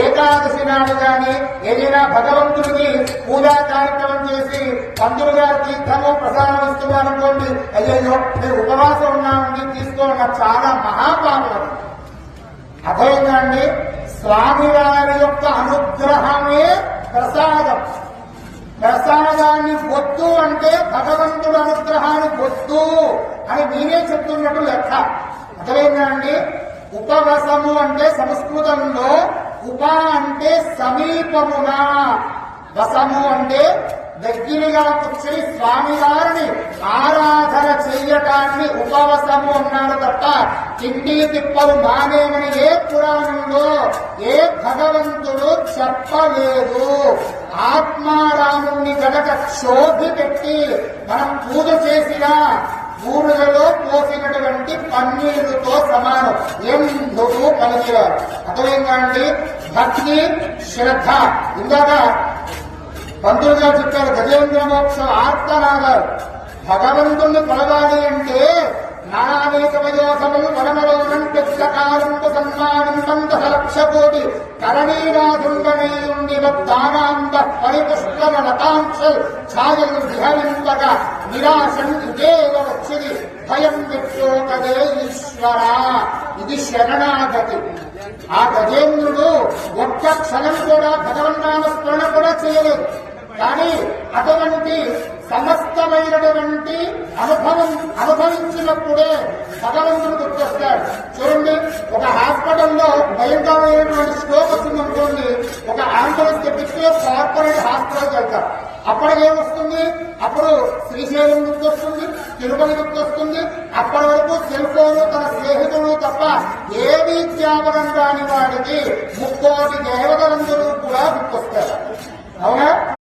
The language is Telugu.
ఏకాదశి నాడు గాని ఏదైనా భగవంతుడికి పూజా కార్యక్రమం చేసి పంతులు గారి తీర్థము ప్రసాదం ఇస్తున్నాను అనుకోండి అయ్యో మీరు ఉపవాసం ఉన్నామండి తీసుకోవడం చాలా మహాపాపం. అర్థమైందా అండి స్వామివారి యొక్క అనుగ్రహమే ప్రసాదం. ప్రసాదాన్ని పొత్తు అంటే భగవంతుడు అనుగ్రహాన్ని పొత్తు అని మీరే చెప్తున్నట్టు లెక్క. అర్థమైందా అండి? ఉపవసము అంటే సంస్కృతంలో ఉప అంటే సమీపముగా వసము అంటే దగ్గరగా కూర్చొని స్వామివారిని ఆరాధన చెయ్యటాన్ని ఉపవసము అన్నాడు తప్ప తిండి తిప్పలు మానేమని ఏ పురాణంలో ఏ భగవంతుడు చెప్పలేదు. ఆత్మారాముణ్ణి గనక క్షోభి పెట్టి మనం పూజ చేసినా బూడిదలో పోసినటువంటి పన్నీరుతో సమానం. ఎందుకు పనికిరారు అర్థమైందా అండి? భక్తి శ్రద్ధ. ఇందాక పంతులు గారు చెప్పారు గజేంద్ర మోక్ష ఆర్తనాగారు భగవంతుణ్ణి కొలవాలి అంటే నానానేకమయోధములు వనమలోనం పెద్దకాలంపు సన్మానం దశ లక్ష కోటి కరణీరాధుండనీయుండి దానాంబ పరిపుష్కర లతాంశల్ ఛాయలు విహరింపగా నిరాశం ఇదేవ వచ్చింది. భయం విక్షోకదే ఈశ్వర. ఇది శరణాగతి. ఆ గజేంద్రుడు ఒక్క క్షణం కూడా భగవన్నామ స్మరణ కూడా చేయలేదు. కానీ అటువంటి సమస్తమైనటువంటి అనుభవం అనుభవించినప్పుడే భగవంతుడు గుర్తొస్తాడు. చూడండి ఒక హాస్పిటల్లో భయంకరమైనటువంటి స్ట్రోక్ వచ్చిందనుకోండి ఒక అంబులెన్స్ తెప్పిస్తే కార్పొరేట్ హాస్పిటల్కి వెళ్తారు అప్పటికేమొస్తుంది అప్పుడు శ్రీశైలం గుర్తొస్తుంది తిరుపతి గుర్తొస్తుంది అప్పటి వరకు సెల్ ఫోన్ తన తప్ప ఏమీ జ్ఞాపకం కాని వాడికి ముక్కోటి దేవతలందరూ కూడా గుర్తొస్తారు. అవునా?